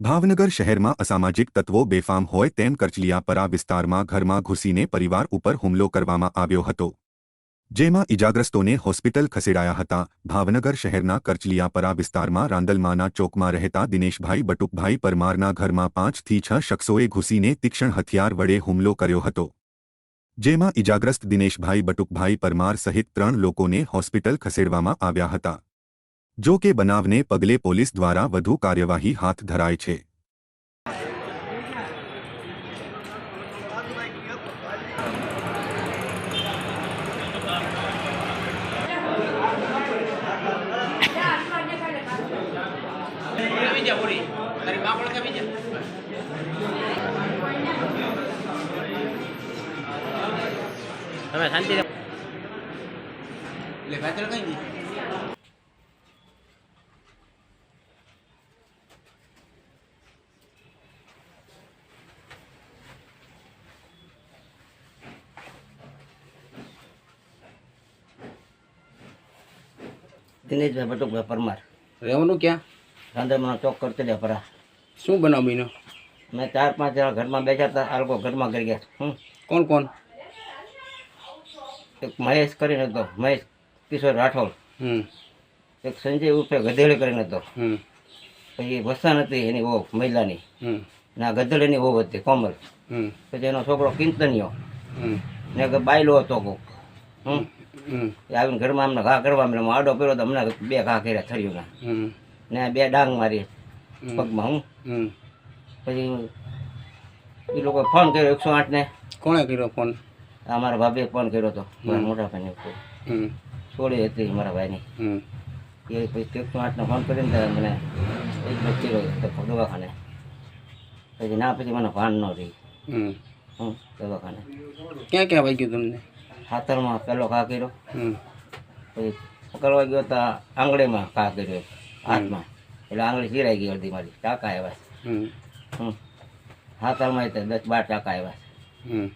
ભાવનગર શહેરમાં અસામાજિક તત્વો બેફામ હોય તેમ કરચલિયાપરા વિસ્તારમાં ઘરમાં ઘૂસીને પરિવાર ઉપર હુમલો કરવામાં આવ્યો હતો. જેમાં ઇજાગ્રસ્તોને હોસ્પિટલ ખસેડાયા હતા. ભાવનગર શહેરના કરચલિયાપરા વિસ્તારમાં રાંદલમાના ચોકમાં રહેતા દિનેશભાઈ, બટુકભાઈ પરમારના ઘરમાં પાંચથી છ શખ્સોએ ઘૂસીને તીક્ષ્ણ હથિયાર વડે હુમલો કર્યો હતો. જેમાં ઇજાગ્રસ્ત દિનેશભાઈ, બટુકભાઈ પરમાર સહિત ત્રણ લોકોને હોસ્પિટલ ખસેડવામાં આવ્યા હતા. જો કે બનાવને પગલે પોલીસ દ્વારા વધુ કાર્યવાહી હાથ ધરાય છે આવી જા પૂરી તારી માં પણ આવી જા તમે શાંતિ એટલે ભાઈ કઈ દિનેશભાઈ બટુકભાઈ પરમાર રહેવાનું ક્યાં? રાંદરમાનો ચોક કરતો દે પરા. શું બનાવ બન્યો મેં ચાર પાંચ જણા ઘરમાં બેઠા હતા આ લોકો ઘરમાં કરી ગયા. હમ. કોણ કોણ? એક મહેશ કરીને હતો મહેશ કિશોર રાઠોડ. હમ. એક સંજય ઉર્ફે ગધેડે કરીને હતો. હમ. પછી વસાન હતી એની વહુ મહિલાની. હમ. ને ગધેડીની વહુ હતી કોમલ. હમ. પછી એનો છોકરો કિંતનિયો. હમ. ને બાયલો હતો કોક. હમ. આવીને ઘરમાં અમને ઘા કરવા મળે આડો પહેર્યો તો હમણાં બે ઘા કર્યા થર્યુંના ને. બે ડાંગ મારી પગમાં હું. પછી એ લોકો ફોન કર્યો એકસો આઠને કોણે કર્યો ફોન? આ મારા ભાભીએ ફોન કર્યો હતો મારા મોટા ભાઈને છોડી હતી મારા ભાઈની. હમ. એ પછી એકસો આઠને ફોન કરીને તો મને એક વ્યક્તિ દવાખાને. પછી ના પછી મને ભાન ન રહી. હમ. હું દવાખાને. ક્યાં ક્યાં વાગ્યું તમને? ખાતરમાં પહેલો ઘા કર્યો. પછી પકડવા ગયો તો આંગળીમાં ઘા કર્યો હાથમાં. એટલે આંગળી ચીરાઈ ગઈ અડધી મારી. ટાંકા આવ્યા છે. હાથરમાં દસ બાર ટાંકા આવ્યા હમ.